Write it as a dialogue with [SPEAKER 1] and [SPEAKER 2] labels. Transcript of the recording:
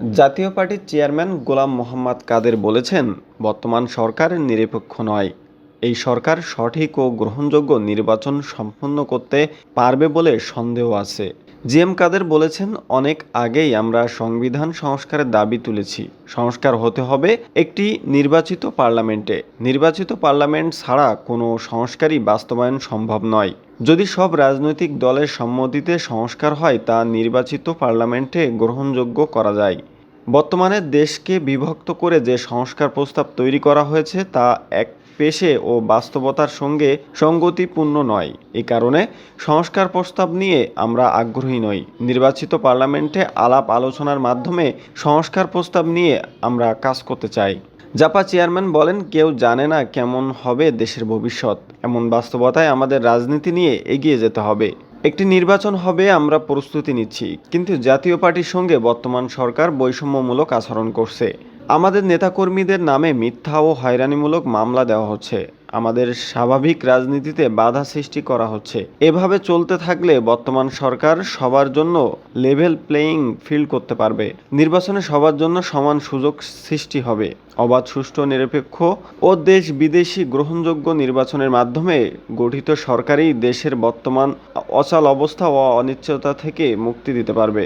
[SPEAKER 1] জাতীয় পার্টির চেয়ারম্যান গোলাম মোহাম্মদ কাদের বলেছেন, বর্তমান সরকার নিরপেক্ষ নয়। এই সরকার সঠিক ও গ্রহণযোগ্য নির্বাচন সম্পন্ন করতে পারবে বলে সন্দেহ আছে। জি এম কাদের বলেছেন, অনেক আগেই আমরা সংবিধান সংস্কারের দাবি তুলেছি। সংস্কার হতে হবে একটি নির্বাচিত পার্লামেন্টে। নির্বাচিত পার্লামেন্ট ছাড়া কোনো সংস্কারই বাস্তবায়ন সম্ভব নয়। যদি সব রাজনৈতিক দলের সম্মতিতে সংস্কার হয়, তা নির্বাচিত পার্লামেন্টে গ্রহণযোগ্য করা যায়। বর্তমানে দেশকে বিভক্ত করে যে সংস্কার প্রস্তাব তৈরি করা হয়েছে, তা এক পেশে ও বাস্তবতার সঙ্গে সঙ্গতিপূর্ণ নয়। এই কারণে সংস্কার প্রস্তাব নিয়ে আমরা আগ্রহী নই। নির্বাচিত পার্লামেন্টে আলাপ আলোচনার মাধ্যমে সংস্কার প্রস্তাব নিয়ে আমরা কাজ করতে চাই। জাপা চেয়ারম্যান বলেন, কেউ জানে না কেমন হবে দেশের ভবিষ্যৎ। এমন বাস্তবতায় আমাদের রাজনীতি নিয়ে এগিয়ে যেতে হবে। একটি নির্বাচন হবে, আমরা প্রস্তুতি নিচ্ছি। কিন্তু জাতীয় পার্টির সঙ্গে বর্তমান সরকার বৈষম্যমূলক আচরণ করছে। আমাদের নেতাকর্মীদের নামে মিথ্যা ও হয়রানিমূলক মামলা দেওয়া হচ্ছে। আমাদের স্বাভাবিক রাজনীতিতে বাধা সৃষ্টি করা হচ্ছে। এভাবে চলতে থাকলে বর্তমান সরকার সবার জন্য লেভেল প্লেয়িং ফিল্ড করতে পারবে। নির্বাচনে সবার জন্য সমান সুযোগ সৃষ্টি হবে। অবাধ, সুষ্ঠু, নিরপেক্ষ ও দেশ বিদেশি গ্রহণযোগ্য নির্বাচনের মাধ্যমে গঠিত সরকারই দেশের বর্তমান অচল অবস্থা ও অনিশ্চয়তা থেকে মুক্তি দিতে পারবে।